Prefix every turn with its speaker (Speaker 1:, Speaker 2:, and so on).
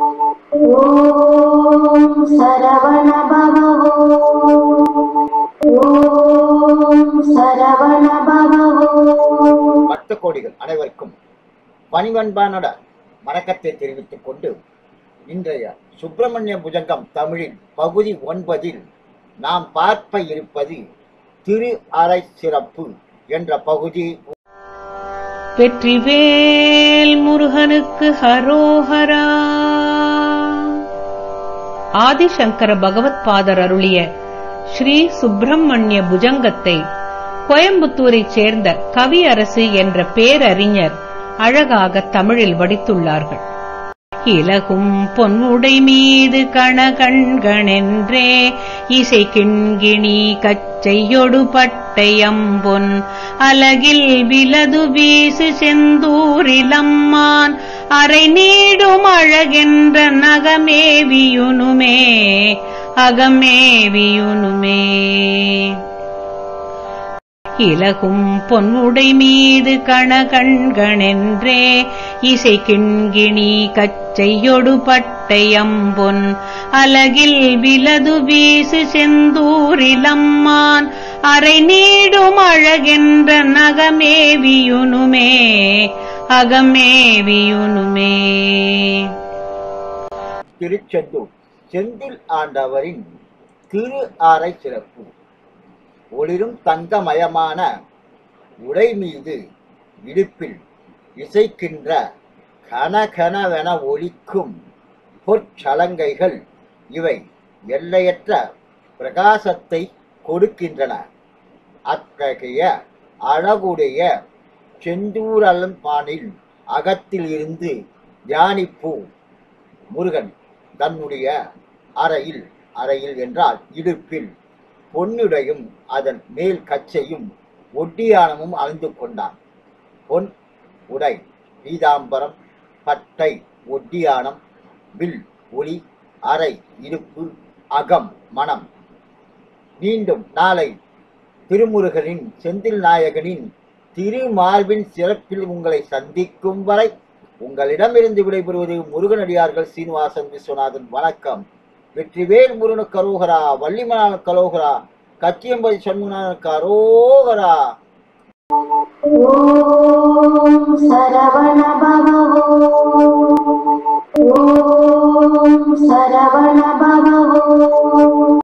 Speaker 1: பவோ
Speaker 2: பக்த கோடிகள் அனைவருக்கும் பணிவன்பானோட வணக்கத்தை தெரிவித்துக் கொண்டு இன்றைய சுப்பிரமணிய புஜங்கம் தமிழின் பகுதி ஒன்பதில் நாம் பார்ப்ப இருப்பது திரு அறை சிறப்பு என்ற பகுதி.
Speaker 3: வெற்றிவேல் முருகனுக்கு ஹரோஹரா. ஆதிசங்கர பகவத் பாதர் அருளிய ஸ்ரீ சுப்பிரமணிய புஜங்கத்தை கோயம்புத்தூரைச் சேர்ந்த கவியரசு என்ற பேரறிஞர் அழகாக தமிழில் வடித்துள்ளார்கள். இலகும் பொன்னுடை மீது கணகண்கணென்றே இசை கிண்கிணி கச்சையொடு பட்டையம்பொன் அலகில் விலது வீசு செந்தூரிலம்மான் அரை நீடும் அழகென்ற நகமேவியுனுமே அகமேவியுனுமே. இலகும் பொன்னுடை மீது கணகண்கணென்றே இசை கிண்கிணி கச்சையொடு பட்டையம்பொன் அலகில் விலது வீசு செந்தூரிலம்மான் அரை நீடும் அழகென்ற நகமேவியுனுமே அகமேவியுனுமே.
Speaker 2: திருச்செந்தூர் செந்தில் ஆண்டவரின் திரு ஆரை சிறப்பு. ஒளிரும் தங்கமயமான உடை மீது இடுப்பில் இசைக்கின்ற கனகனவென ஒலிக்கும் பொற்சலங்கைகள் இவை எல்லையற்ற பிரகாசத்தை கொடுக்கின்றன. அத்தகைய அழகுடைய செந்தூர் செந்தூரலம்பானில் அகத்தில் இருந்து தியானிப்போம் முருகன் தன்னுடைய அறையில் அறையில் என்றால் இடுப்பில் பொன்னுடையும் அதன் மேல் கச்சையும் ஒட்டியானமும் அணிந்து கொண்டான். பொன் உடை பீதாம்பரம் பட்டை ஒட்டியானம் வில் ஒளி அறை இருப்பு அகம் மனம். மீண்டும் நாளை திருமுருகனின் செந்தில் நாயகனின் திருமார்பின் சிறப்பில் உங்களை சந்திக்கும் வரை உங்களிடமிருந்து விடைபெறுவது முருகனடியார்கள் சீனிவாசன் விஸ்வநாதன். வணக்கம். வெற்றிவேல் முருகனு கரோகரா வள்ளிமலான கலோகரா கத்தியம்பதி சண்முகனான கரோகரா
Speaker 1: ஓம் சரவண பவோ ஓம் சரவண